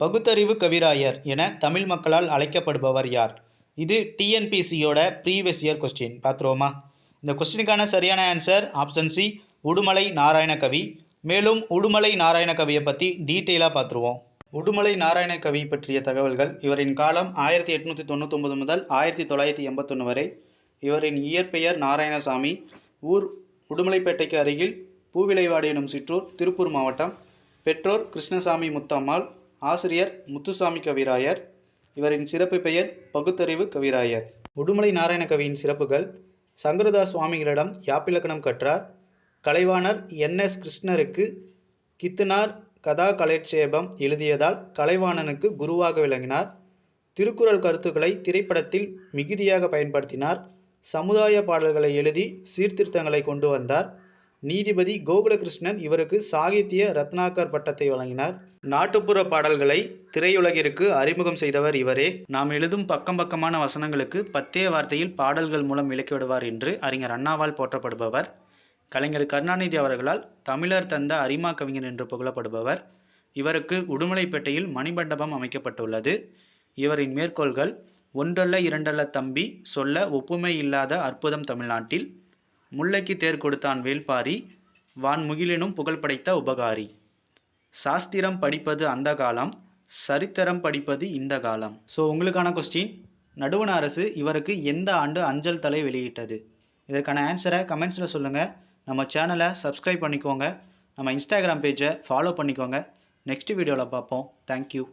பகுத்தறிவு கவிராயர் என தமிழ் மக்களால் அழைக்கப்படுபவர் யார்? இது டிஎன்பிசியோட ப்ரீவியஸ் இயர் கொஸ்டின் பார்த்துருவோமா? இந்த கொஸ்டினுக்கான சரியான answer option C Udumalai Narayanakavi மேலும் உடுமலை நாராயணகவியை பற்றி டீட்டெயிலாக பார்த்துருவோம். உடுமலை நாராயணகவி பற்றிய தகவல்கள் இவரின் காலம் ஆயிரத்தி எட்நூற்றி தொண்ணூத்தொம்பது முதல் ஆயிரத்தி தொள்ளாயிரத்தி எண்பத்தொன்று வரை. இவரின் இயற்பெயர் நாராயணசாமி. ஊர் உடுமலைப்பேட்டைக்கு அருகில் பூவிலைவாடி எனும் சிற்றூர் திருப்பூர் மாவட்டம். பெற்றோர் கிருஷ்ணசாமி முத்தம்மாள். ஆசிரியர் முத்துசாமி கவிராயர் இவரின் சிறப்பு பெயர் பகுத்தறிவு கவிராயர். உடுமலை நாராயண கவியின் சிறப்புகள் சங்கரதாஸ் சுவாமிகளிடம் யாப்பிலக்கணம் கற்றார் கலைவாணர் என் எஸ் கிருஷ்ணருக்கு கித்துனார் கதா கலைட்சேபம் எழுதியதால் கலைவாணனுக்கு குருவாக விளங்கினார். திருக்குறள் கருத்துக்களை திரைப்படத்தில் மிகுதியாக பயன்படுத்தினார். சமுதாய பாடல்களை எழுதி சீர்திருத்தங்களை கொண்டு வந்தார். நீதிபதி கோகுலகிருஷ்ணன் இவருக்கு சாகித்ய ரத்னாகர் பட்டத்தை வழங்கினார். நாட்டுப்புற பாடல்களை திரையுலகிற்கு அறிமுகம் செய்தவர் இவரே. நாம் எழுதும் பக்கம் பக்கமான வசனங்களுக்கு பத்தே வார்த்தையில் பாடல்கள் மூலம் விளக்கிவிடுவார் என்று அறிஞர் அண்ணாவால் போற்றப்படுபவர். கலைஞர் கருணாநிதி அவர்களால் தமிழர் தந்த அரிமா கவிஞர் என்று புகழப்படுபவர். இவருக்கு உடுமலைப்பேட்டையில் மணிமண்டபம் அமைக்கப்பட்டுள்ளது. இவரின் மேற்கோள்கள் ஒன்றல்ல இரண்டல்ல தம்பி சொல்ல ஒப்புமை இல்லாத அற்புதம் தமிழ்நாட்டில் முல்லைக்கு தேர் கொடுத்தான் வேள்பாரி வான்முகிலினும் புகழ் படைத்த உபகாரி. சாஸ்திரம் படிப்பது அந்த காலம் சரித்திரம் படிப்பது இந்த காலம். ஸோ உங்களுக்கான கொஸ்டின் நடுவண அரசு இவருக்கு எந்த ஆண்டு அஞ்சல் தலை வெளியிட்டது? இதற்கான ஆன்சரை கமெண்ட்ஸில் சொல்லுங்கள் நம்ம சேனலை சப்ஸ்கிரைப் பண்ணிக்கோங்க. நம்ம இன்ஸ்டாகிராம் பேஜை ஃபாலோ பண்ணிக்கோங்க. நெக்ஸ்ட் வீடியோவில் பார்ப்போம். தேங்க்யூ